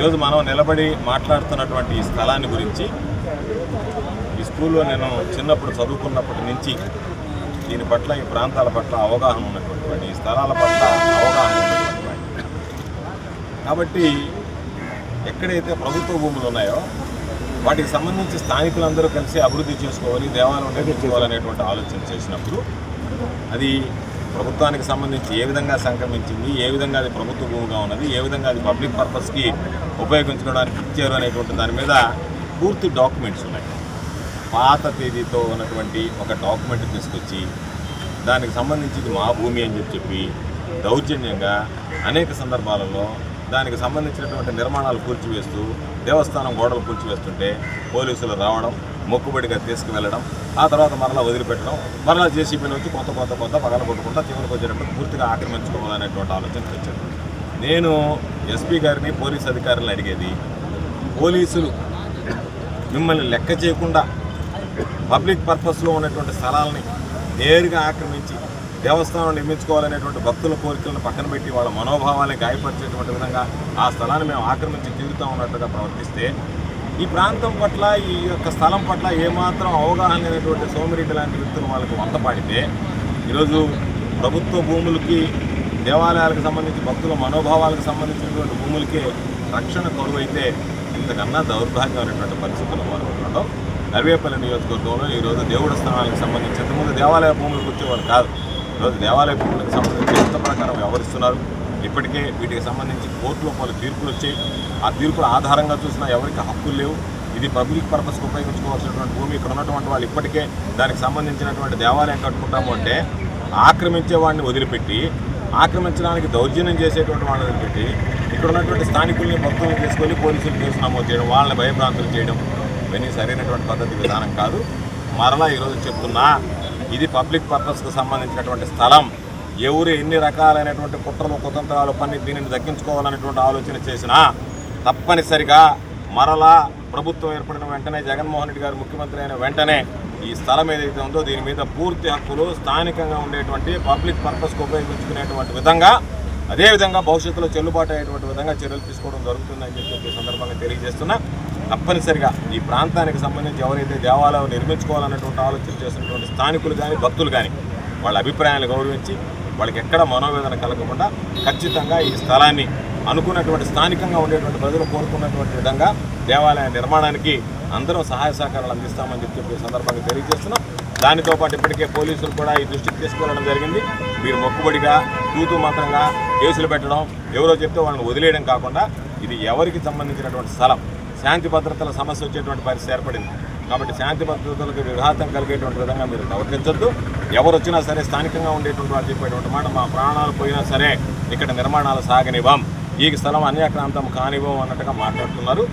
ఈరోజు మనం నిలబడి మాట్లాడుతున్నటువంటి ఈ స్థలాన్ని గురించి ఈ స్కూల్లో నేను చిన్నప్పుడు చదువుకున్నప్పటి నుంచి దీని పట్ల ఈ ప్రాంతాల పట్ల అవగాహన ఉన్నటువంటి ఈ స్థలాల పట్ల అవగాహన ఉన్నటువంటి కాబట్టి ఎక్కడైతే ప్రభుత్వ భూములు ఉన్నాయో వాటికి సంబంధించి స్థానికులందరూ కలిసి అభివృద్ధి చేసుకోవాలి దేవాలయం నిర్మించుకోవాలనేటువంటి ఆలోచన చేసినప్పుడు అది ప్రభుత్వానికి సంబంధించి ఏ విధంగా సంక్రమించింది ఏ విధంగా అది ప్రభుత్వ భూమిగా ఉన్నది ఏ విధంగా అది పబ్లిక్ పర్పస్కి ఉపయోగించుకోవడానికి ఇచ్చారు అనేటువంటి దాని మీద పూర్తి డాక్యుమెంట్స్ ఉన్నాయి. పాత తేదీతో ఉన్నటువంటి ఒక డాక్యుమెంట్ తీసుకొచ్చి దానికి సంబంధించి మా భూమి అని చెప్పి చెప్పి దౌర్జన్యంగా అనేక సందర్భాలలో దానికి సంబంధించినటువంటి నిర్మాణాలు పూర్చివేస్తూ దేవస్థానం గోడలు పూర్చివేస్తుంటే పోలీసులు రావడం మొక్కుబడిగా తీసుకువెళ్ళడం ఆ తర్వాత మరలా వదిలిపెట్టడం మరలా జేసీబీని వచ్చి కొత్త కొత్త కొత్త పగల కొట్టుకుంటా చివరికి వచ్చేటప్పుడు పూర్తిగా ఆక్రమించుకోవాలనేటువంటి ఆలోచన వచ్చింది. నేను ఎస్పీ గారిని పోలీస్ అధికారులను అడిగేది పోలీసులు మిమ్మల్ని లెక్క చేయకుండా పబ్లిక్ పర్పస్లో ఉన్నటువంటి స్థలాలని నేరుగా ఆక్రమించి దేవస్థానం నిర్మించుకోవాలనేటువంటి భక్తుల కోరికలను పక్కన పెట్టి వాళ్ళ మనోభావాన్ని గాయపరిచేటువంటి విధంగా ఆ స్థలాన్ని మేము ఆక్రమించి తీరుతా ఉన్నట్టుగా ప్రవర్తిస్తే ఈ ప్రాంతం పట్ల ఈ యొక్క స్థలం పట్ల ఏమాత్రం అవగాహన లేనటువంటి సోమిరెడ్డి లాంటి వ్యక్తులు వాళ్ళకి వంత పాడితే ఈరోజు ప్రభుత్వ భూములకి దేవాలయాలకు సంబంధించి భక్తుల మనోభావాలకు సంబంధించినటువంటి భూములకే రక్షణ కొరువైతే ఇంతకన్నా దౌర్భాగ్యమైనటువంటి పరిస్థితులు వారు ఉండడం నర్వేపల్లి నియోజకవర్గంలో ఈరోజు దేవుడి స్థానాలకు సంబంధించి ఇంతకుముందు దేవాలయ భూములకు వచ్చేవారు కాదు. ఈరోజు దేవాలయ భూములకు సంబంధించి ఎంత ప్రకారం వ్యవహరిస్తున్నారు. ఇప్పటికే వీటికి సంబంధించి కోర్టులో పలు తీర్పులు వచ్చాయి. ఆ తీర్పుల ఆధారంగా చూసినా ఎవరికి హక్కులు లేవు. ఇది పబ్లిక్ పర్పస్కి ఉపయోగించుకోవాల్సినటువంటి భూమి ఇక్కడ ఉన్నటువంటి వాళ్ళు ఇప్పటికే దానికి సంబంధించినటువంటి దేవాలయం కట్టుకుంటాము అంటే ఆక్రమించే వాడిని వదిలిపెట్టి ఆక్రమించడానికి దౌర్జన్యం చేసేటువంటి వాళ్ళని వదిలిపెట్టి ఇక్కడ ఉన్నటువంటి స్థానికుల్ని భక్తులను తీసుకొని పోలీసులు కేసు నమోదు చేయడం వాళ్ళని భయభ్రాంతులు చేయడం ఇవన్నీ సరైనటువంటి పద్ధతి విధానం కాదు. మరలా ఈరోజు చెప్తున్నా ఇది పబ్లిక్ పర్పస్కు సంబంధించినటువంటి స్థలం. ఎవరు ఎన్ని రకాలైనటువంటి కుట్రలు కుతంత్రాలు పని దీనిని దక్కించుకోవాలనేటువంటి ఆలోచన చేసినా తప్పనిసరిగా మరలా ప్రభుత్వం ఏర్పడిన వెంటనే జగన్మోహన్ రెడ్డి గారు ముఖ్యమంత్రి అయిన వెంటనే ఈ స్థలం ఏదైతే ఉందో దీని మీద పూర్తి హక్కులు స్థానికంగా ఉండేటువంటి పబ్లిక్ పర్పస్కి ఉపయోగించుకునేటువంటి విధంగా అదేవిధంగా భవిష్యత్తులో చెల్లుబాటు అయ్యేటువంటి విధంగా చర్యలు తీసుకోవడం జరుగుతుందని చెప్పి ఈ సందర్భంగా తెలియజేస్తున్నా. తప్పనిసరిగా ఈ ప్రాంతానికి సంబంధించి ఎవరైతే దేవాలయం నిర్మించుకోవాలన్నటువంటి ఆలోచన చేసినటువంటి స్థానికులు కానీ భక్తులు కానీ వాళ్ళ అభిప్రాయాలు గౌరవించి వాళ్ళకి ఎక్కడ మనోవేదన కలగకుండా ఖచ్చితంగా ఈ స్థలాన్ని అనుకున్నటువంటి స్థానికంగా ఉండేటువంటి ప్రజలు కోరుకున్నటువంటి విధంగా దేవాలయ నిర్మాణానికి అందరం సహాయ సహకారాలు అందిస్తామని చెప్పి సందర్భంగా తెలియజేస్తున్నాం. దానితో పాటు ఇప్పటికే పోలీసులు కూడా ఈ దృష్టికి తీసుకువెళ్ళడం జరిగింది. మీరు మొక్కుబడిగా తూతు మాత్రంగా కేసులు పెట్టడం ఎవరో చెప్తే వాళ్ళని వదిలేయడం కాకుండా ఇది ఎవరికి సంబంధించినటువంటి స్థలం? శాంతి భద్రతల సమస్య వచ్చేటువంటి పరిస్థితి ఏర్పడింది. కాబట్టి శాంతి భద్రతలకు విఘాతం కలిగేటువంటి విధంగా మీరు ప్రవర్తించద్దు. ఎవరు వచ్చినా సరే స్థానికంగా ఉండేటువంటి వాళ్ళు చెప్పేటువంటి మాట మా ప్రాణాలు పోయినా సరే ఇక్కడ నిర్మాణాలు సాగనివ్వం. ఈ స్థలం అన్యాక్రాంతం కానివ్వం అన్నట్టుగా మాట్లాడుతున్నారు.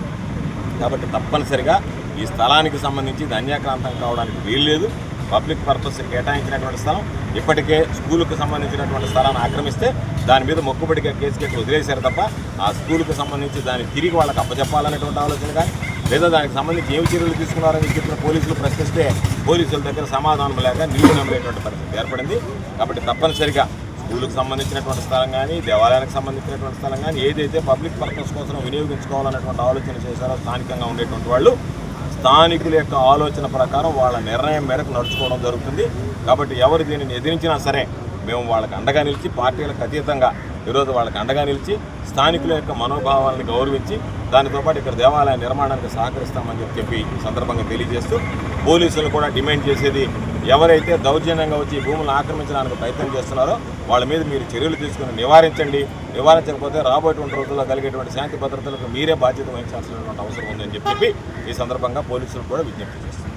కాబట్టి తప్పనిసరిగా ఈ స్థలానికి సంబంధించి ఇది అన్యాక్రాంతం కావడానికి వీల్లేదు. పబ్లిక్ పర్పస్ కేటాయించినటువంటి స్థలం ఇప్పటికే స్కూలుకు సంబంధించినటువంటి స్థలాన్ని ఆక్రమిస్తే దాని మీద మొక్కుబడిగా కేసు కట్టి వదిలేశారు తప్ప ఆ స్కూలుకు సంబంధించి దాన్ని తిరిగి వాళ్ళకి అప్పచెప్పాలనేటువంటి ఆలోచన కానీ లేదా దానికి సంబంధించి ఏమి చర్యలు తీసుకున్నారని చెప్పిన పోలీసులు ప్రశ్నిస్తే పోలీసుల దగ్గర సమాధానం లేక నీళ్ళు నమ్మలేటువంటి పరిస్థితి ఏర్పడింది. కాబట్టి తప్పనిసరిగా స్కూలుకు సంబంధించినటువంటి స్థలం కానీ దేవాలయానికి సంబంధించినటువంటి స్థలం కానీ ఏదైతే పబ్లిక్ పర్పస్ కోసం వినియోగించుకోవాలన్నటువంటి ఆలోచన చేశారో స్థానికంగా ఉండేటువంటి వాళ్ళు స్థానికుల యొక్క ఆలోచన ప్రకారం వాళ్ళ నిర్ణయం మేరకు నడుచుకోవడం జరుగుతుంది. కాబట్టి ఎవరు దీనిని ఎదిరించినా సరే మేము వాళ్ళకి అండగా నిలిచి పార్టీలకు అతీతంగా ఈరోజు వాళ్ళకి అండగా నిలిచి స్థానికుల యొక్క మనోభావాలను గౌరవించి దానితో పాటు ఇక్కడ దేవాలయ నిర్మాణానికి సహకరిస్తామని చెప్పి చెప్పి ఈ సందర్భంగా తెలియజేస్తూ పోలీసులు కూడా డిమాండ్ చేసేది ఎవరైతే దౌర్జన్యంగా వచ్చి భూములను ఆక్రమించడానికి ప్రయత్నం చేస్తున్నారో వాళ్ళ మీద మీరు చర్యలు తీసుకుని నివారించండి. నివారించకపోతే రాబోయేటువంటి రోజుల్లో కలిగేటువంటి శాంతి భద్రతలకు మీరే బాధ్యత వహించాల్సినటువంటి అవసరం ఉందని చెప్పి ఈ సందర్భంగా పోలీసులు కూడా విజ్ఞప్తి చేస్తున్నారు.